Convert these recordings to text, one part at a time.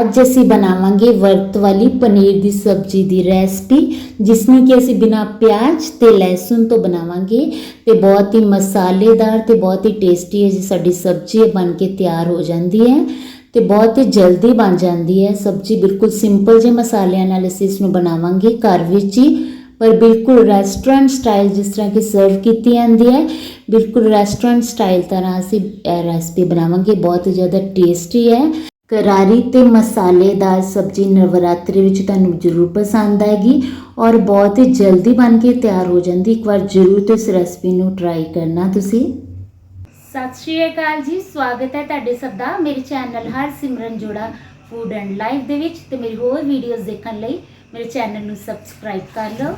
ਅੱਜ ਅਸੀਂ ਬਣਾਵਾਂਗੇ ਵਰਤ ਵਾਲੀ ਪਨੀਰ ਦੀ ਸਬਜ਼ੀ ਦੀ ਰੈਸਪੀ ਜਿਸ ਨੂੰ ਕਿ ਅਸੀਂ ਬਿਨਾ ਪਿਆਜ਼ ਤੇ ਲਹਿਸੁਨ ਤੋਂ ਬਣਾਵਾਂਗੇ ਤੇ ਬਹੁਤ ਹੀ ਮਸਾਲੇਦਾਰ ਤੇ ਬਹੁਤ ਹੀ ਟੇਸਟੀ ਹੈ ਜੀ ਸਾਡੀ ਸਬਜ਼ੀ ਇਹ ਬਣ ਕੇ ਤਿਆਰ ਹੋ ਜਾਂਦੀ ਹੈ ਤੇ ਬਹੁਤ ਹੀ ਜਲਦੀ ਬਣ ਜਾਂਦੀ ਹੈ। ਸਬਜ਼ੀ ਬਿਲਕੁਲ ਸਿੰਪਲ ਜਿਹੇ ਮਸਾਲਿਆਂ ਨਾਲ ਅਸੀਂ ਇਸ ਨੂੰ ਬਣਾਵਾਂਗੇ ਘਰ ਵਿੱਚ ਹੀ, ਪਰ ਬਿਲਕੁਲ ਰੈਸਟੋਰੈਂਟ ਸਟਾਈਲ ਜਿਸ ਤਰ੍ਹਾਂ ਕਿ ਸਰਵ ਕੀਤੀ ਜਾਂਦੀ ਹੈ, ਬਿਲਕੁਲ ਰੈਸਟੋਰੈਂਟ ਸਟਾਈਲ ਤਰ੍ਹਾਂ ਅਸੀਂ ਇਹ ਰੈਸਪੀ ਬਣਾਵਾਂਗੇ। ਬਹੁਤ ਹੀ ਜ਼ਿਆਦਾ ਟੇਸਟੀ ਹੈ। ਕਰਾਰੀ ਤੇ ਮਸਾਲੇਦਾਰ ਸਬਜ਼ੀ ਨਵਰਾਤਰੀ ਵਿੱਚ ਤੁਹਾਨੂੰ ਜ਼ਰੂਰ ਪਸੰਦ ਆਏਗੀ ਔਰ ਬਹੁਤ ਹੀ ਜਲਦੀ ਬਣ ਕੇ ਤਿਆਰ ਹੋ ਜਾਂਦੀ। ਇੱਕ ਵਾਰ ਜ਼ਰੂਰ ਤੋਂ ਇਸ ਰੈਸਪੀ ਨੂੰ ਟਰਾਈ ਕਰਨਾ ਤੁਸੀਂ। ਸਤਿ ਸ਼੍ਰੀ ਅਕਾਲ ਜੀ ਸਵਾਗਤ ਹੈ ਤੁਹਾਡੇ ਸਭ ਦਾ ਮੇਰੇ ਚੈਨਲ ਹਰ ਸਿਮਰਨ ਜੋੜਾ ਫੂਡ ਐਂਡ ਲਾਈਫ ਦੇ ਵਿੱਚ ਤੇ ਮੇਰੀ ਹੋਰ ਵੀਡੀਓਜ਼ ਦੇਖਣ ਲਈ ਮੇਰੇ ਚੈਨਲ ਨੂੰ ਸਬਸਕ੍ਰਾਈਬ ਕਰ ਲਓ।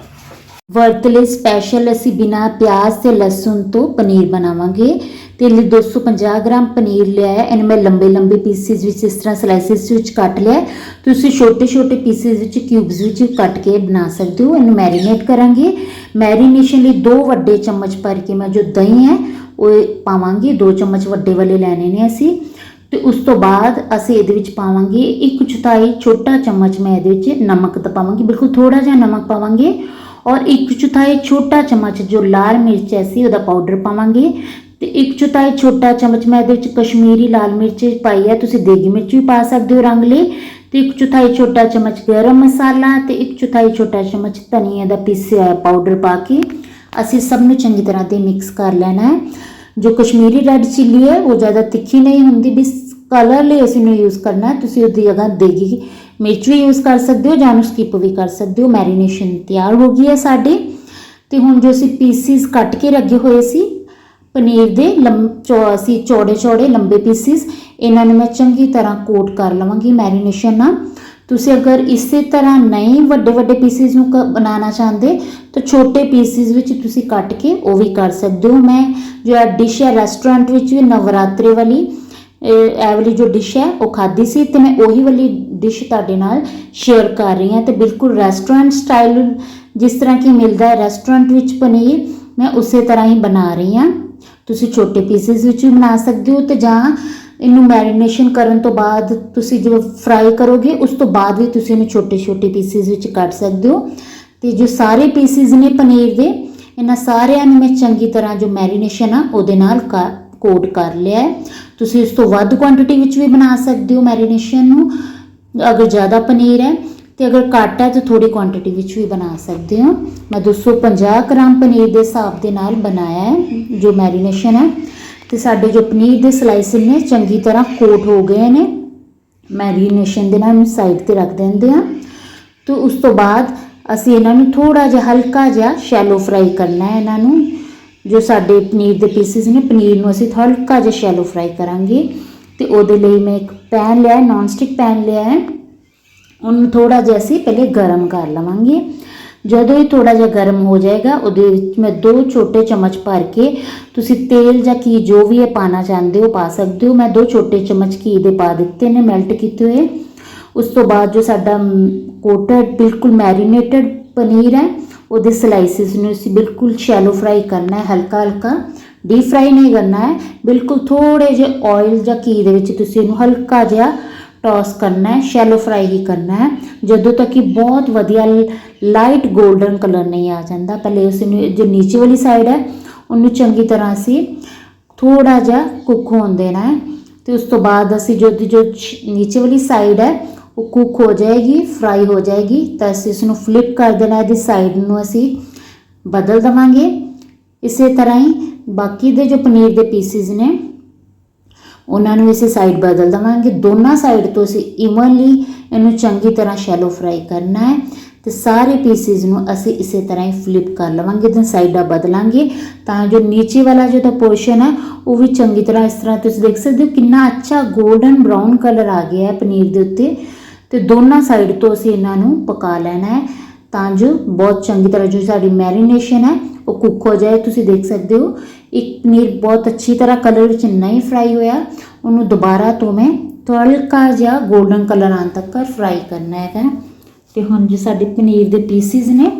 ਵਰਤ ਲਈ ਸਪੈਸ਼ਲ ਅਸੀਂ ਬਿਨਾ ਪਿਆਜ਼ ਤੇ ਲਸਣ ਤੋਂ ਪਨੀਰ ਬਣਾਵਾਂਗੇ। ਤੇ ਲਈ 250 ਗ੍ਰਾਮ ਪਨੀਰ ਲਿਆ ਹੈ। ਇਹਨੂੰ ਮੈਂ ਲੰਬੇ ਲੰਬੇ ਪੀਸਿਸ ਵਿੱਚ ਇਸ ਤਰ੍ਹਾਂ ਸਲਾਈਸਿਸ ਵਿੱਚ ਕੱਟ ਲਿਆ ਤੁਸੀਂ ਛੋਟੇ ਛੋਟੇ ਪੀਸਿਸ ਵਿੱਚ ਕਿਊਬਸ ਵਿੱਚ ਕੱਟ ਕੇ ਬਣਾ ਸਕਦੇ ਹੋ। ਇਹਨੂੰ ਮੈਰੀਨੇਟ ਕਰਾਂਗੇ। ਮੈਰੀਨੇਸ਼ਨ ਲਈ ਦੋ ਵੱਡੇ ਚਮਚ ਭਰ ਕੇ ਮੈਂ ਜੋ ਦਹੀਂ ਹੈ, ਉਹ ਪਾਵਾਂਗੇ। ਦੋ ਚਮਚ ਵੱਡੇ ਵਾਲੇ ਲੈਣੇ ਨੇ ਅਸੀਂ। ਤੇ ਉਸ ਤੋਂ ਬਾਅਦ ਅਸੀਂ ਇਹਦੇ ਵਿੱਚ ਪਾਵਾਂਗੇ ਇੱਕ ਚੌਥਾਈ ਛੋਟਾ ਚਮਚ ਮੈਂ ਇਹਦੇ ਵਿੱਚ ਨਮਕ ਦਾ ਪਾਵਾਂਗੀ। ਬਿਲਕੁਲ ਥੋੜਾ ਜਿਹਾ ਨਮਕ ਪਾਵਾਂਗੇ। ਔਰ ਇੱਕ ਚੌਥਾਈ ਛੋਟਾ ਚਮਚ ਜੋ ਲਾਲ ਮਿਰਚ ਹੈ ਸੀ ਉਹਦਾ ਪਾਊਡਰ ਪਾਵਾਂਗੇ। ਤੇ ਇੱਕ ਚੌਥਾਈ ਛੋਟਾ ਚਮਚ, ਮੈਂ ਇਹਦੇ ਵਿੱਚ ਕਸ਼ਮੀਰੀ ਲਾਲ ਮਿਰਚ ਪਾਈ ਹੈ। ਤੁਸੀਂ ਦੇਗੀ ਮਿਰਚ ਵੀ ਪਾ ਸਕਦੇ ਹੋ ਰੰਗ ਲਈ। ਤੇ ਇੱਕ ਚੌਥਾਈ ਛੋਟਾ ਚਮਚ ਗਰਮ ਮਸਾਲਾ ਤੇ ਇੱਕ ਚੌਥਾਈ ਛੋਟਾ ਚਮਚ ਧਨੀਆ ਦਾ ਪੀਸਿਆ ਪਾਊਡਰ ਪਾ ਕੇ ਅਸੀਂ ਸਭ ਨੂੰ ਚੰਗੀ ਤਰ੍ਹਾਂ ਤੇ ਮਿਕਸ ਕਰ ਲੈਣਾ ਹੈ। ਜੋ ਕਸ਼ਮੀਰੀ ਰੈੱਡ ਚਿੱਲੀ ਹੈ, ਉਹ ਜ਼ਿਆਦਾ ਤਿੱਖੀ ਨਹੀਂ ਹੁੰਦੀ, ਵੀ ਕਲਰ ਲਈ ਅਸੀਂ ਨੂੰ ਯੂਜ਼ ਕਰਨਾ ਹੈ। ਤੁਸੀਂ ਉਹਦੀ ਜਗ੍ਹਾ ਦੇਗੀ ਮਿਰਚ ਵੀ ਯੂਜ਼ ਕਰ ਸਕਦੇ ਹੋ ਜਾਂ ਨੂੰ ਸਕਿਪ ਵੀ ਕਰ ਸਕਦੇ ਹੋ। ਮੈਰੀਨੇਸ਼ਨ ਤਿਆਰ ਹੋ ਗਈ ਹੈ ਸਾਡੀ। ਤੇ ਹੁਣ ਜੋ ਅਸੀਂ ਪੀਸਿਸ ਕੱਟ ਕੇ ਰੱਖੇ ਹੋਏ ਸੀ ਪਨੀਰ ਦੇ ਲੰਮ ਚੌ ਅਸੀਂ ਚੌੜੇ ਚੌੜੇ ਲੰਬੇ ਪੀਸਿਸ, ਇਹਨਾਂ ਨੂੰ ਮੈਂ ਚੰਗੀ ਤਰ੍ਹਾਂ ਕੋਟ ਕਰ ਲਵਾਂਗੀ ਮੈਰੀਨੇਸ਼ਨ ਨਾਲ। ਤੁਸੀਂ ਅਗਰ ਇਸੇ ਤਰ੍ਹਾਂ ਨਹੀਂ ਵੱਡੇ ਵੱਡੇ ਪੀਸਿਸ ਨੂੰ ਕ- ਬਣਾਉਣਾ ਚਾਹੁੰਦੇ, ਤਾਂ ਛੋਟੇ ਪੀਸਿਸ ਵਿੱਚ ਤੁਸੀਂ ਕੱਟ ਕੇ ਉਹ ਵੀ ਕਰ ਸਕਦੇ ਹੋ। ਮੈਂ ਜੋ ਇਹ ਡਿਸ਼ ਹੈ ਰੈਸਟੋਰੈਂਟ ਵਿੱਚ ਵੀ ਨਵਰਾਤਰੇ ਵਾਲੀ, ਇਹ ਇਹ ਵਾਲੀ ਜੋ ਡਿਸ਼ ਹੈ, ਉਹ ਖਾਧੀ ਸੀ ਤੇ ਮੈਂ ਉਹੀ ਵਾਲੀ ਡਿਸ਼ ਤੁਹਾਡੇ ਨਾਲ ਸ਼ੇਅਰ ਕਰ ਰਹੀ ਹਾਂ। ਤੇ ਬਿਲਕੁਲ ਰੈਸਟੋਰੈਂਟ ਸਟਾਈਲ ਜਿਸ ਤਰ੍ਹਾਂ ਕਿ ਮਿਲਦਾ ਹੈ ਰੈਸਟੋਰੈਂਟ ਵਿੱਚ ਪਨੀਰ, ਮੈਂ ਉਸੇ ਤਰ੍ਹਾਂ ਹੀ ਬਣਾ ਰਹੀ ਹਾਂ। ਤੁਸੀਂ ਛੋਟੇ ਪੀਸਿਸ ਵਿੱਚ ਵੀ ਬਣਾ ਸਕਦੇ ਹੋ ਤੇ ਜਾਂ ਇਹਨੂੰ ਮੈਰੀਨੇਸ਼ਨ ਕਰਨ ਤੋਂ ਬਾਅਦ ਤੁਸੀਂ ਜਦੋਂ ਫਰਾਈ ਕਰੋਗੇ, ਉਸ ਤੋਂ ਬਾਅਦ ਵੀ ਤੁਸੀਂ ਇਹਨੂੰ ਛੋਟੇ ਛੋਟੇ ਪੀਸਿਸ ਵਿੱਚ ਕੱਟ ਸਕਦੇ ਹੋ। ਤੇ ਜੋ ਸਾਰੇ ਪੀਸਿਸ ਨੇ ਪਨੀਰ ਦੇ, ਇਹਨਾਂ ਸਾਰਿਆਂ ਨੂੰ ਮੈਂ ਚੰਗੀ ਤਰ੍ਹਾਂ ਜੋ ਮੈਰੀਨੇਸ਼ਨ ਆ, ਉਹਦੇ ਨਾਲ ਕੋਟ ਕਰ ਲਿਆ ਤੁਸੀਂ ਇਸ ਤੋਂ ਵੱਧ ਕੁਆਂਟੀਟੀ ਵਿੱਚ ਵੀ ਬਣਾ ਸਕਦੇ ਹੋ ਮੈਰੀਨੇਸ਼ਨ ਨੂੰ। ਅਗਰ ਜ਼ਿਆਦਾ ਪਨੀਰ ਹੈ ਤੇ ਅਗਰ ਘੱਟ ਹੈ ਤਾਂ ਥੋੜੀ ਕੁਆਂਟੀਟੀ ਵਿੱਚ ਵੀ ਬਣਾ ਸਕਦੇ ਹੋ। ਮੈਂ 250 ਗ੍ਰਾਮ ਪਨੀਰ ਦੇ ਹਿਸਾਬ ਦੇ ਨਾਲ ਬਣਾਇਆ ਹੈ, ਜੋ ਮੈਰੀਨੇਸ਼ਨ ਹੈ। ਤੇ ਸਾਡੇ ਜੋ ਪਨੀਰ ਦੇ ਸਲਾਈਸ ਨੇ, ਚੰਗੀ ਤਰ੍ਹਾਂ ਕੋਟ ਹੋ ਗਏ ਨੇ। ਮੈਰੀਨੇਸ਼ਨ ਦੇ ਨਾਲ ਨੂੰ ਸਾਈਡ ਤੇ ਰੱਖ ਦਿੰਦੇ ਹਾਂ। ਤੇ ਉਸ ਤੋਂ ਬਾਅਦ ਅਸੀਂ ਇਹਨਾਂ ਨੂੰ ਥੋੜਾ ਜਿਹਾ ਹਲਕਾ ਜਿਹਾ ਸ਼ੈਲੋ ਫਰਾਈ ਕਰਨਾ ਹੈ ਇਹਨਾਂ ਨੂੰ। ਜੋ ਸਾਡੇ ਪਨੀਰ ਦੇ ਪੀਸਿਸ ਨੇ, ਪਨੀਰ ਨੂੰ ਅਸੀਂ ਹਲਕਾ ਜਿਹਾ ਸ਼ੈਲੋ ਫਰਾਈ ਕਰਾਂਗੇ। ਤੇ ਉਹਦੇ ਲਈ ਮੈਂ ਇੱਕ ਪੈਨ ਲਿਆ ਹੈ ਨਾਨ ਸਟਿਕ ਪੈਨ ਲਿਆ ਹੈ। ਉਹਨੂੰ ਥੋੜਾ ਜਿਹਾ ਅਸੀਂ ਪਹਿਲੇ ਗਰਮ ਕਰ ਲਵਾਂਗੇ। ਜਦੋਂ ਇਹ ਥੋੜਾ ਜਿਹਾ ਗਰਮ ਹੋ ਜਾਏਗਾ, ਉਹਦੇ ਵਿੱਚ ਮੈਂ ਦੋ ਛੋਟੇ ਚਮਚ ਭਰ ਕੇ ਤੁਸੀਂ ਤੇਲ ਜਾਂ ਘੀ ਜੋ ਵੀ ਇਹ ਪਾਣਾ ਚਾਹੁੰਦੇ ਹੋ ਪਾ ਸਕਦੇ ਹੋ। ਮੈਂ ਦੋ ਛੋਟੇ ਚਮਚ ਘੀ ਦੇ ਪਾ ਦਿੱਤੇ ਨੇ ਮੈਲਟ ਕੀਤੇ ਹੋਏ। ਉਸ ਤੋਂ ਬਾਅਦ ਜੋ ਸਾਡਾ ਕੋਟਡ ਬਿਲਕੁਲ ਮੈਰੀਨੇਟਡ ਪਨੀਰ ਹੈ, ਉਹਦੇ ਸਲਾਈਸਿਸ ਨੂੰ ਅਸੀਂ ਬਿਲਕੁਲ ਸ਼ੈਲੋ ਫਰਾਈ ਕਰਨਾ ਹੈ, ਹਲਕਾ ਹਲਕਾ। ਡੀਪ ਫਰਾਈ ਨਹੀਂ ਕਰਨਾ ਹੈ, ਬਿਲਕੁਲ ਥੋੜੇ ਜਿਹੇ ਆਇਲ ਜਾਂ ਘੀ ਦੇ ਵਿੱਚ ਤੁਸੀਂ ਇਹਨੂੰ ਹਲਕਾ ਜਿਹਾ ਟੌਸ ਕਰਨਾ ਹੈ ਸ਼ੈਲੋ ਫਰਾਈ ਹੀ ਕਰਨਾ ਹੈ। ਜਦੋਂ ਤੱਕ ਕਿ ਬਹੁਤ ਵਧੀਆ ਲਾਈਟ 골ਡਨ ਕਲਰ ਨਹੀਂ ਆ ਜਾਂਦਾ, ਪਹਿਲੇ ਉਸ ਨੂੰ ਜੋ ਨੀਚੇ ਵਾਲੀ ਸਾਈਡ ਹੈ, ਉਹਨੂੰ ਚੰਗੀ ਤਰ੍ਹਾਂ ਅਸੀਂ ਥੋੜਾ ਜਿਹਾ ਕੁੱਕ ਹੋਣ ਦੇਣਾ ਹੈ। ਤੇ ਉਸ ਤੋਂ ਬਾਅਦ ਅਸੀਂ ਜੋ ਦੀ ਜੋ ਨੀਚੇ ਵਾਲੀ ਸਾਈਡ ਹੈ, ਉਹ ਕੁੱਕ ਹੋ ਜਾਏਗੀ ਫਰਾਈ ਹੋ ਜਾਏਗੀ, ਤਾਂ ਅਸੀਂ ਇਸ ਨੂੰ ਫਲਿਪ ਕਰ ਦੇਣਾ, ਇਹਦੀ ਸਾਈਡ ਨੂੰ ਅਸੀਂ ਬਦਲ ਦਵਾਂਗੇ। ਇਸੇ ਤਰ੍ਹਾਂ ਹੀ ਬਾਕੀ ਦੇ ਜੋ ਪਨੀਰ ਦੇ ਪੀਸਿਸ ਨੇ ਉਹਨਾਂ ਨੂੰ ਇਸੇ ਸਾਈਡ ਬਦਲ ਦਵਾਂਗੇ। ਦੋਨਾਂ ਸਾਈਡ ਤੋਂ ਅਸੀਂ ਇਵਨਲੀ ਇਹਨੂੰ ਚੰਗੀ ਤਰ੍ਹਾਂ ਸ਼ੈਲੋ ਫਰਾਈ ਕਰਨਾ ਹੈ ਤੇ ਸਾਰੇ ਪੀਸਿਸ ਨੂੰ ਅਸੀਂ ਇਸੇ ਤਰ੍ਹਾਂ ਹੀ ਫਲਿਪ ਕਰ ਲਵਾਂਗੇ ਤੇ ਸਾਈਡਾਂ ਬਦਲਾਂਗੇ ਤਾਂ ਜੋ ਨੀਚੇ ਵਾਲਾ ਜੋ ਦਾ ਪੋਰਸ਼ਨ ਹੈ, ਉਹ ਵੀ ਚੰਗੀ ਤਰ੍ਹਾਂ ਇਸ ਤਰ੍ਹਾਂ ਤੁਸੀਂ ਦੇਖ ਸਕਦੇ ਹੋ ਕਿੰਨਾ ਅੱਛਾ 골ਡਨ ਬ੍ਰਾਊਨ ਕਲਰ ਆ ਗਿਆ ਹੈ ਪਨੀਰ ਦੇ ਉੱਤੇ। ਤੇ ਦੋਨਾਂ ਸਾਈਡ ਤੋਂ ਅਸੀਂ ਇਹਨਾਂ ਨੂੰ ਪਕਾ ਲੈਣਾ ਹੈ ਤਾਂ ਜੋ ਬਹੁਤ ਚੰਗੀ ਤਰ੍ਹਾਂ ਜੋ ਸਾਡੀ ਮੈਰੀਨੇਸ਼ਨ ਹੈ, ਉਹ ਕੁੱਕ ਹੋ ਜਾਏ। ਤੁਸੀਂ ਦੇਖ ਸਕਦੇ ਹੋ ਇੱਕ ਪਨੀਰ ਬਹੁਤ ਅੱਛੀ ਤਰ੍ਹਾਂ ਕਲਰ ਵਿੱਚ ਨਹੀਂ ਫਰਾਈ ਹੋਇਆ। ਉਹਨੂੰ ਦੁਬਾਰਾ ਤੋਂ ਮੈਂ ਹਲਕਾ ਜਿਹਾ ਗੋਲਡਨ ਕਲਰ ਆਉਣ ਤੱਕ ਫਰਾਈ ਕਰਨਾ ਹੈਗਾ। ਤੇ ਹੁਣ ਜੇ ਸਾਡੇ ਪਨੀਰ ਦੇ ਪੀਸਿਸ ਨੇ,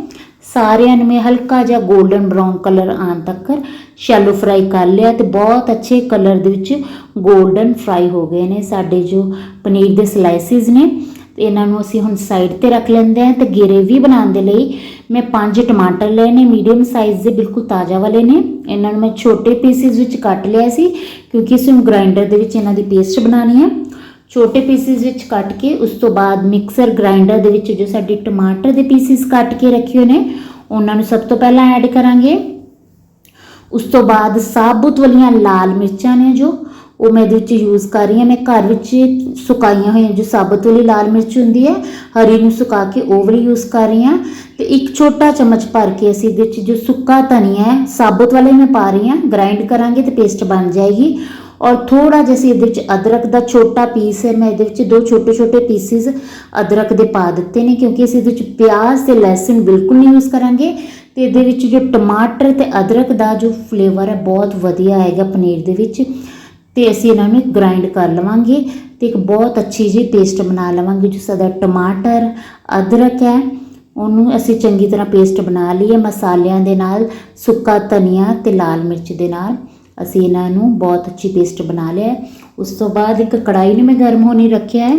ਸਾਰਿਆਂ ਨੂੰ ਮੈਂ ਹਲਕਾ ਜਿਹਾ ਗੋਲਡਨ ਬ੍ਰਾਊਨ ਕਲਰ ਆਉਣ ਤੱਕ ਸ਼ੈਲੋ ਫਰਾਈ ਕਰ ਲਿਆ ਤੇ ਬਹੁਤ ਅੱਛੇ ਕਲਰ ਦੇ ਵਿੱਚ ਗੋਲਡਨ ਫਰਾਈ ਹੋ ਗਏ ਨੇ ਸਾਡੇ ਜੋ ਪਨੀਰ ਦੇ ਸਲਾਈਸਿਸ ਨੇ। ਤੇ ਇਹਨਾਂ ਨੂੰ ਅਸੀਂ ਹੁਣ ਸਾਈਡ ਤੇ ਰੱਖ ਲੈਂਦੇ ਹਾਂ ਤੇ ਗਰੇਵੀ ਬਣਾਉਣ ਦੇ ਲਈ ਮੈਂ ਪੰਜ ਟਮਾਟਰ ਲਏ ਨੇ ਮੀਡੀਅਮ ਸਾਈਜ਼ ਦੇ ਬਿਲਕੁਲ ਤਾਜ਼ਾ ਵਾਲੇ ਨੇ। ਇਹਨਾਂ ਨੂੰ ਮੈਂ ਛੋਟੇ ਪੀਸਿਸ ਵਿੱਚ ਕੱਟ ਲਿਆ ਸੀ ਕਿਉਂਕਿ ਇਸ ਨੂੰ ਗ੍ਰਾਈਂਡਰ ਦੇ ਵਿੱਚ ਇਹਨਾਂ ਦੀ ਪੇਸਟ ਬਣਾਉਣੀ ਹੈ ਛੋਟੇ ਪੀਸਿਸ ਵਿੱਚ ਕੱਟ ਕੇ ਉਸ ਤੋਂ ਬਾਅਦ ਮਿਕਸਰ ਗ੍ਰਾਈਂਡਰ ਦੇ ਵਿੱਚ ਜੋ ਸਾਡੇ ਟਮਾਟਰ ਦੇ ਪੀਸਿਸ ਕੱਟ ਕੇ ਰੱਖੇ ਹੋਏ ਨੇ, ਉਹਨਾਂ ਨੂੰ ਸਭ ਤੋਂ ਪਹਿਲਾਂ ਐਡ ਕਰਾਂਗੇ। ਉਸ ਤੋਂ ਬਾਅਦ ਸਾਬੁਤ ਵਾਲੀਆਂ ਲਾਲ ਮਿਰਚਾਂ ਨੇ ਜੋ ਉਹ ਮੈਂ ਇਹਦੇ ਵਿੱਚ ਯੂਜ਼ ਕਰ ਰਹੀ ਹਾਂ। ਮੈਂ ਘਰ ਵਿੱਚ ਸੁਕਾਈਆਂ ਹੋਈਆਂ, ਜੋ ਸਾਬਤ ਵਾਲੀ ਲਾਲ ਮਿਰਚ ਹੁੰਦੀ ਹੈ, ਹਰੀ ਨੂੰ ਸੁਕਾ ਕੇ ਉਹ ਵਾਲੀ ਯੂਜ਼ ਕਰ ਰਹੀ ਹਾਂ। ਤੇ ਇੱਕ ਛੋਟਾ ਚਮਚ ਭਰ ਕੇ ਅਸੀਂ ਇਹਦੇ ਵਿੱਚ ਜੋ ਸੁੱਕਾ ਧਨੀਆ ਹੈ, ਸਾਬਤ ਵਾਲਾ ਹੀ ਮੈਂ ਪਾ ਰਹੀ ਹਾਂ। ਗ੍ਰਾਈਂਡ ਕਰਾਂਗੇ ਤੇ ਪੇਸਟ ਬਣ ਜਾਏਗੀ। ਔਰ ਥੋੜਾ ਜਿਹਾ ਅਸੀਂ ਇਹਦੇ ਵਿੱਚ ਅਦਰਕ ਦਾ ਛੋਟਾ ਪੀਸ ਹੈ, ਮੈਂ ਇਹਦੇ ਵਿੱਚ ਦੋ ਛੋਟੇ ਛੋਟੇ ਪੀਸਿਸ ਅਦਰਕ ਦੇ ਪਾ ਦਿੱਤੇ ਨੇ, ਕਿਉਂਕਿ ਅਸੀਂ ਇਹਦੇ ਵਿੱਚ ਪਿਆਜ਼ ਤੇ ਲਸਣ ਬਿਲਕੁਲ ਨਹੀਂ ਯੂਜ਼ ਕਰਾਂਗੇ। ਤੇ ਇਹਦੇ ਵਿੱਚ ਜੋ ਟਮਾਟਰ ਤੇ ਅਦਰਕ ਦਾ ਜੋ ਫਲੇਵਰ ਹੈ, ਬਹੁਤ ਵਧੀਆ ਆਏਗਾ ਪਨੀਰ ਦੇ ਵਿੱਚ। ਤੇ ਅਸੀਂ ਇਹਨਾਂ ਨੂੰ ਗ੍ਰਾਈਂਡ ਕਰ ਲਵਾਂਗੇ ਤੇ ਇੱਕ ਬਹੁਤ ਅੱਛੀ ਜੀ ਪੇਸਟ ਬਣਾ ਲਵਾਂਗੇ, ਜੋ ਸਾਡਾ ਟਮਾਟਰ, ਅਦਰਕ ਹੈ, ਉਹਨੂੰ ਅਸੀਂ ਚੰਗੀ ਤਰ੍ਹਾਂ ਪੇਸਟ ਬਣਾ ਲਈਏ ਮਸਾਲਿਆਂ ਦੇ ਨਾਲ, ਸੁੱਕਾ ਧਨੀਆ ਤੇ ਲਾਲ ਮਿਰਚ ਦੇ ਨਾਲ। ਅਸੀਂ ਇਹਨਾਂ ਨੂੰ ਬਹੁਤ ਅੱਛੀ ਪੇਸਟ ਬਣਾ ਲਿਆ। ਉਸ ਤੋਂ ਬਾਅਦ ਇੱਕ ਕੜਾਈ ਨੂੰ ਮੈਂ ਗਰਮ ਹੋਣੀ ਰੱਖਿਆ ਹੈ।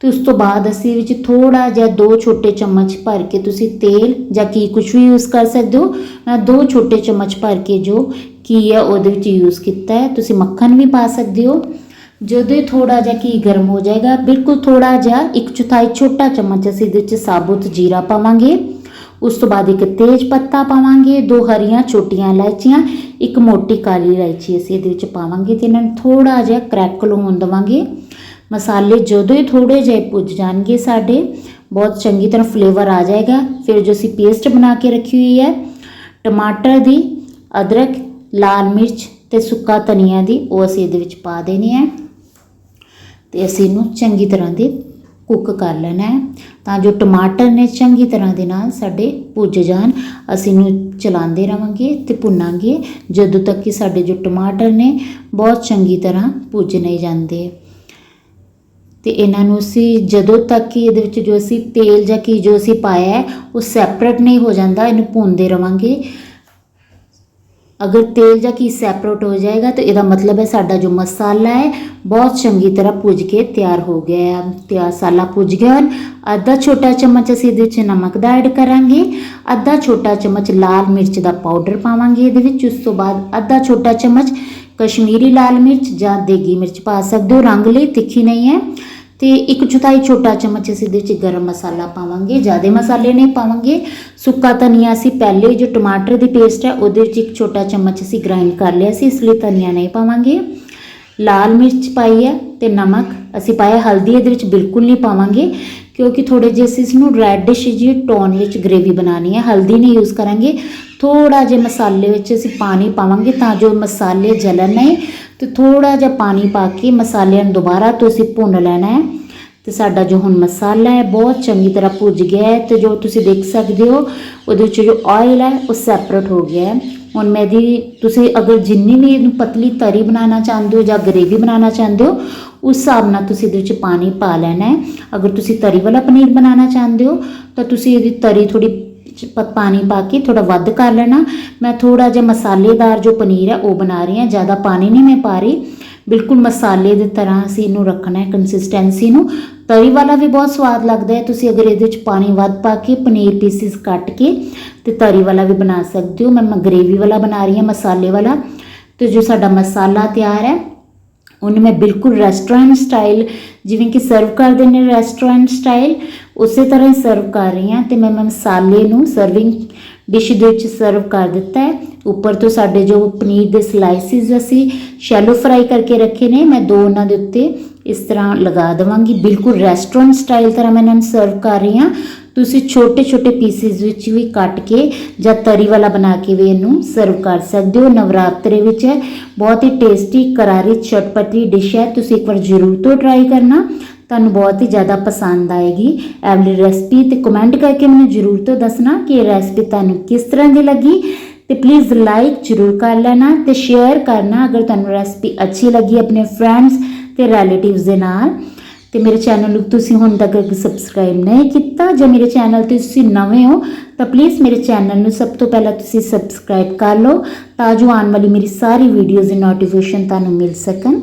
ਤੇ ਉਸ ਤੋਂ ਬਾਅਦ ਅਸੀਂ ਵਿੱਚ ਥੋੜਾ ਜਿਹਾ ਦੋ ਛੋਟੇ ਚਮਚ ਭਰ ਕੇ ਤੁਸੀਂ ਤੇਲ ਜਾਂ ਕੀ ਕੁਝ ਵੀ ਯੂਜ਼ ਕਰ ਸਕਦੇ ਹੋ, ਮੈਂ ਦੋ ਛੋਟੇ ਚਮਚ ਭਰ ਕੇ ਜੋ ਕੀ ਹੈ, ਉਹਦੇ ਵਿੱਚ ਯੂਜ਼ ਕੀਤਾ ਹੈ। ਤੁਸੀਂ ਮੱਖਣ ਵੀ ਪਾ ਸਕਦੇ ਹੋ। ਜਦੋਂ ਇਹ ਥੋੜਾ ਜਿਹਾ ਘੀ ਗਰਮ ਹੋ ਜਾਏਗਾ, ਬਿਲਕੁਲ ਥੋੜਾ ਜਿਹਾ, ਇੱਕ ਚੌਥਾਈ ਛੋਟਾ ਚਮਚ ਅਸੀਂ ਇਹਦੇ ਵਿੱਚ ਸਾਬੁਤ ਜੀਰਾ ਪਾਵਾਂਗੇ। ਉਸ ਤੋਂ ਬਾਅਦ ਇੱਕ ਤੇਜ ਪੱਤਾ ਪਾਵਾਂਗੇ, ਦੋ ਹਰੀਆਂ ਛੋਟੀਆਂ ਇਲਾਇਚੀਆਂ, ਇੱਕ ਮੋਟੀ ਕਾਲੀ ਇਲਾਇਚੀ ਅਸੀਂ ਇਹਦੇ ਵਿੱਚ ਪਾਵਾਂਗੇ ਤੇ ਇਹਨਾਂ ਨੂੰ ਥੋੜਾ ਜਿਹਾ ਕ੍ਰੈਕਲ ਹੋਣ ਦੇਵਾਂਗੇ। ਮਸਾਲੇ ਜਦੋਂ ਹੀ ਥੋੜੇ ਜਿਹੇ ਪੁੱਜ ਜਾਣਗੇ ਸਾਡੇ, ਬਹੁਤ ਚੰਗੀ ਤਰ੍ਹਾਂ ਫਲੇਵਰ ਆ ਜਾਏਗਾ। ਫਿਰ ਜੋ ਅਸੀਂ ਪੇਸਟ ਬਣਾ ਕੇ ਰੱਖੀ ਹੋਈ ਹੈ, ਟਮਾਟਰ ਦੀ ਅਦਰਕ ਲਾਲ ਮਿਰਚ ਤੇ ਸੁੱਕਾ ਧਨੀਆ ਦੀ ਉਹ ਅਸੀਂ ਇਹਦੇ ਵਿੱਚ ਪਾ ਦੇਣੀ ਹੈ। ਤੇ ਅਸੀਂ ਇਹਨੂੰ ਚੰਗੀ ਤਰ੍ਹਾਂ ਦੇ ਕੁੱਕ ਕਰ ਲੈਣਾ ਹੈ। ਤਾਂ ਜੋ ਟਮਾਟਰ ਨੇ ਚੰਗੀ ਤਰ੍ਹਾਂ ਦੇ ਨਾਲ ਸਾਡੇ ਭੁੱਜ ਜਾਣ, ਅਸੀਂ ਇਹਨੂੰ ਚਲਾਉਂਦੇ ਰਵਾਂਗੇ ਤੇ ਭੁੰਨਾਂਗੇ ਜਦੋਂ ਤੱਕ ਕਿ ਸਾਡੇ ਜੋ ਟਮਾਟਰ ਨੇ ਬਹੁਤ ਚੰਗੀ ਤਰ੍ਹਾਂ ਭੁੱਜ ਨਹੀਂ ਜਾਂਦੇ। ਤੇ ਇਹਨਾਂ ਨੂੰ ਅਸੀਂ ਜਦੋਂ ਤੱਕ ਕਿ ਇਹਦੇ ਵਿੱਚ ਜੋ ਅਸੀਂ ਤੇਲ ਜਾਂ ਕੀ ਜੋ ਅਸੀਂ ਪਾਇਆ ਹੈ, ਉਹ ਸੈਪਰੇਟ ਨਹੀਂ ਹੋ ਜਾਂਦਾ, ਇਹਨੂੰ ਭੁੰਨਦੇ ਰਵਾਂਗੇ। ਅਗਰ ਤੇਲ ਜਾਂ ਕੀ ਸੈਪਰੇਟ ਹੋ ਜਾਏਗਾ ਤਾਂ ਇਹਦਾ ਮਤਲਬ ਹੈ ਸਾਡਾ ਜੋ ਮਸਾਲਾ ਹੈ ਬਹੁਤ ਚੰਗੀ ਤਰ੍ਹਾਂ ਭੁੱਜ ਕੇ ਤਿਆਰ ਹੋ ਗਿਆ ਹੈ ਤੇ ਮਸਾਲਾ ਭੁੱਜ ਗਿਆ ਹੁਣ ਅੱਧਾ ਛੋਟਾ ਚਮਚ ਅਸੀਂ ਇਹਦੇ ਵਿੱਚ ਨਮਕ ਦਾ ਐਡ ਕਰਾਂਗੇ ਅੱਧਾ ਛੋਟਾ ਚਮਚ ਲਾਲ ਮਿਰਚ ਦਾ ਪਾਊਡਰ ਪਾਵਾਂਗੇ ਇਹਦੇ ਵਿੱਚ ਉਸ ਤੋਂ ਬਾਅਦ ਅੱਧਾ ਛੋਟਾ ਚਮਚ ਕਸ਼ਮੀਰੀ ਲਾਲ ਮਿਰਚ ਜਾਂ ਦੇਗੀ ਮਿਰਚ ਪਾ ਸਕਦੇ ਹੋ ਰੰਗ ਲਈ ਤਿੱਖੀ ਨਹੀਂ ਹੈ ਤੇ ਇੱਕ ਚੌਥਾਈ ਛੋਟਾ ਚਮਚ ਅਸੀਂ ਇਹਦੇ ਵਿੱਚ ਗਰਮ ਮਸਾਲਾ ਪਾਵਾਂਗੇ, ਜ਼ਿਆਦਾ ਮਸਾਲੇ ਨਹੀਂ ਪਾਵਾਂਗੇ। ਸੁੱਕਾ ਧਨੀਆ ਅਸੀਂ ਪਹਿਲੇ ਜੋ ਟਮਾਟਰ ਦੀ ਪੇਸਟ ਹੈ, ਉਹਦੇ ਵਿੱਚ ਇੱਕ ਛੋਟਾ ਚਮਚ ਅਸੀਂ ਗ੍ਰਾਈਂਡ ਕਰ ਲਿਆ ਸੀ, ਇਸ ਲਈ ਧਨੀਆ ਨਹੀਂ ਪਾਵਾਂਗੇ। ਲਾਲ ਮਿਰਚ ਪਾਈ ਹੈ ਤੇ ਨਮਕ ਅਸੀਂ ਪਾਇਆ, ਹਲਦੀ ਇਹਦੇ ਵਿੱਚ ਬਿਲਕੁਲ ਨਹੀਂ ਪਾਵਾਂਗੇ, ਕਿਉਂਕਿ ਥੋੜੇ ਜਿਹੇ ਅਸੀਂ ਇਸ ਨੂੰ ਰੈਡਿਸ਼ ਜੀ ਟੋਨ ਵਿੱਚ ਗ੍ਰੇਵੀ ਬਣਾਉਣੀ ਹੈ, ਹਲਦੀ ਨਹੀਂ ਯੂਜ਼ ਕਰਾਂਗੇ। ਥੋੜਾ ਜਿਹਾ ਮਸਾਲੇ ਵਿੱਚ ਅਸੀਂ ਪਾਣੀ ਪਾਵਾਂਗੇ ਤਾਂ ਜੋ ਮਸਾਲੇ ਜਲਣ ਨਹੀਂ। ਤੇ ਥੋੜਾ ਜਿਹਾ ਪਾਣੀ ਪਾ ਕੇ ਮਸਾਲਿਆਂ ਨੂੰ ਦੁਬਾਰਾ ਤੋਂ ਅਸੀਂ ਭੁੰਨ ਲੈਣਾ ਹੈ। ਤੇ ਸਾਡਾ ਜੋ ਹੁਣ ਮਸਾਲਾ ਹੈ, ਬਹੁਤ ਚੰਗੀ ਤਰ੍ਹਾਂ ਭੁੱਜ ਗਿਆ ਹੈ ਤੇ ਜੋ ਤੁਸੀਂ ਦੇਖ ਸਕਦੇ ਹੋ, ਉਹਦੇ ਵਿੱਚ ਜੋ ਆਇਲ ਹੈ, ਉਹ ਸੈਪਰੇਟ ਹੋ ਗਿਆ ਹੈ। ਹੁਣ ਮੈਂ ਦੀ ਤੁਸੀਂ ਅਗਰ ਜਿੰਨੀ ਵੀ ਇਹਨੂੰ ਪਤਲੀ ਤਰੀ ਬਣਾਉਣਾ ਚਾਹੁੰਦੇ ਹੋ ਜਾਂ ਗਰੇਵੀ ਬਣਾਉਣਾ ਚਾਹੁੰਦੇ ਹੋ, ਉਸ ਹਿਸਾਬ ਨਾਲ ਤੁਸੀਂ ਇਹਦੇ ਵਿੱਚ ਪਾਣੀ ਪਾ ਲੈਣਾ ਹੈ। ਅਗਰ ਤੁਸੀਂ ਤਰੀ ਵਾਲਾ ਪਨੀਰ ਬਣਾਉਣਾ ਚਾਹੁੰਦੇ ਹੋ, ਤਾਂ ਤੁਸੀਂ ਇਹਦੀ ਤਰੀ ਥੋੜੀ ਪਾਣੀ ਪਾ ਕੇ ਥੋੜਾ ਵੱਧ ਕਰ ਲੈਣਾ। ਮੈਂ ਥੋੜਾ ਜਿਹਾ ਮਸਾਲੇਦਾਰ ਜੋ ਪਨੀਰ ਹੈ, ਉਹ ਬਣਾ ਰਹੀ ਹਾਂ। ਜ਼ਿਆਦਾ ਪਾਣੀ ਨਹੀਂ ਮੈਂ ਪਾ ਰਹੀ। ਬਿਲਕੁਲ ਮਸਾਲੇ ਦੀ ਤਰ੍ਹਾਂ ਅਸੀਂ ਇਹਨੂੰ ਰੱਖਣਾ ਹੈ ਕੰਸਿਸਟੈਂਸੀ ਨੂੰ। ਤਰੀ ਵਾਲਾ ਵੀ ਬਹੁਤ ਸਵਾਦ ਲੱਗਦਾ ਹੈ। ਤੁਸੀਂ ਅਗਰ ਇਹਦੇ ਵਿੱਚ ਪਾਣੀ ਵੱਧ ਪਾ ਕੇ, ਪਨੀਰ ਪੀਸਿਸ ਕੱਟ ਕੇ ਤੇ ਤਰੀ ਵਾਲਾ ਵੀ ਬਣਾ ਸਕਦੇ ਹੋ। ਮੈਂ ਗ੍ਰੇਵੀ ਵਾਲਾ ਬਣਾ ਰਹੀ ਹਾਂ, ਮਸਾਲੇ ਵਾਲਾ। ਤੇ ਜੋ ਸਾਡਾ ਮਸਾਲਾ ਤਿਆਰ ਹੈ, ਉਹਨੂੰ ਮੈਂ ਬਿਲਕੁਲ ਰੈਸਟੋਰੈਂਟ ਸਟਾਈਲ ਜਿਵੇਂ ਕਿ ਸਰਵ ਕਰਦੇ ਨੇ ਰੈਸਟੋਰੈਂਟ ਸਟਾਈਲ ਉਸੇ ਤਰ੍ਹਾਂ ਹੀ ਸਰਵ ਕਰ ਰਹੀ ਹਾਂ ਤੇ ਮੈਂ ਮਸਾਲੇ ਨੂੰ ਸਰਵਿੰਗ ਡਿਸ਼ ਦੇ ਵਿੱਚ ਸਰਵ ਕਰ ਦਿੱਤਾ ਹੈ। ਉੱਪਰ ਤੋਂ ਸਾਡੇ ਜੋ ਪਨੀਰ ਦੇ ਸਲਾਈਸਿਸ ਅਸੀਂ ਸ਼ੈਲੋ ਫਰਾਈ ਕਰਕੇ ਰੱਖੇ ਨੇ, ਮੈਂ ਦੋ ਉਹਨਾਂ ਦੇ ਉੱਤੇ ਇਸ ਤਰ੍ਹਾਂ ਲਗਾ ਦੇਵਾਂਗੀ। ਬਿਲਕੁਲ ਰੈਸਟੋਰੈਂਟ ਸਟਾਈਲ ਤਰ੍ਹਾਂ ਮੈਂ ਇਹਨਾਂ ਨੂੰ ਸਰਵ ਕਰ ਰਹੀ ਹਾਂ। ਤੁਸੀਂ ਛੋਟੇ ਛੋਟੇ ਪੀਸਿਸ ਵਿੱਚ ਵੀ ਕੱਟ ਕੇ ਜਾਂ ਤਰੀ ਵਾਲਾ ਬਣਾ ਕੇ ਵੀ ਇਹਨੂੰ ਸਰਵ ਕਰ ਸਕਦੇ ਹੋ। ਨਵਰਾਤਰੇ ਵਿੱਚ ਹੈ। ਬਹੁਤ ਹੀ ਟੇਸਟੀ ਕਰਾਰੀ ਚਟਪਟੀ ਡਿਸ਼ ਹੈ। ਤੁਸੀਂ ਇੱਕ ਵਾਰ ਜ਼ਰੂਰ ਤੋਂ ਟਰਾਈ ਕਰਨਾ। ਤੁਹਾਨੂੰ ਬਹੁਤ ਹੀ ਜ਼ਿਆਦਾ ਪਸੰਦ ਆਏਗੀ। ਇਹ ਵਾਲੀ ਰੈਸਪੀ ਤੇ ਕਮੈਂਟ ਕਰਕੇ ਮੈਨੂੰ ਜ਼ਰੂਰ ਤੋਂ ਦੱਸਣਾ ਕਿ ਇਹ ਰੈਸਪੀ ਤੁਹਾਨੂੰ ਕਿਸ ਤਰ੍ਹਾਂ ਦੀ ਲੱਗੀ। ਤੇ ਪਲੀਜ਼ ਲਾਈਕ ਜ਼ਰੂਰ ਕਰ ਲੈਣਾ ਤੇ ਸ਼ੇਅਰ ਕਰਨਾ ਅਗਰ ਤੁਹਾਨੂੰ ਰੈਸਪੀ ਅੱਛੀ ਲੱਗੀ ਆਪਣੇ ਫਰੈਂਡਸ ਤੇ ਰਿਲੇਟਿਵਸ ਦੇ ਨਾਲ। ਤੇ ਮੇਰੇ ਚੈਨਲ ਨੂੰ ਤੁਸੀਂ ਹੁਣ ਤੱਕ ਸਬਸਕ੍ਰਾਈਬ ਨਹੀਂ ਕੀਤਾ ਜਾਂ ਮੇਰੇ ਚੈਨਲ ਤੇ ਤੁਸੀਂ ਨਵੇਂ ਹੋ, ਤਾਂ ਪਲੀਜ਼ ਮੇਰੇ ਚੈਨਲ ਨੂੰ ਸਭ ਤੋਂ ਪਹਿਲਾਂ ਤੁਸੀਂ ਸਬਸਕ੍ਰਾਈਬ ਕਰ ਲਓ ਤਾਂ ਜੋ ਆਉਣ ਵਾਲੀ ਮੇਰੀ ਸਾਰੀ ਵੀਡੀਓਜ਼ ਦੀ ਨੋਟੀਫਿਕੇਸ਼ਨ ਤੁਹਾਨੂੰ ਮਿਲ ਸਕਣ।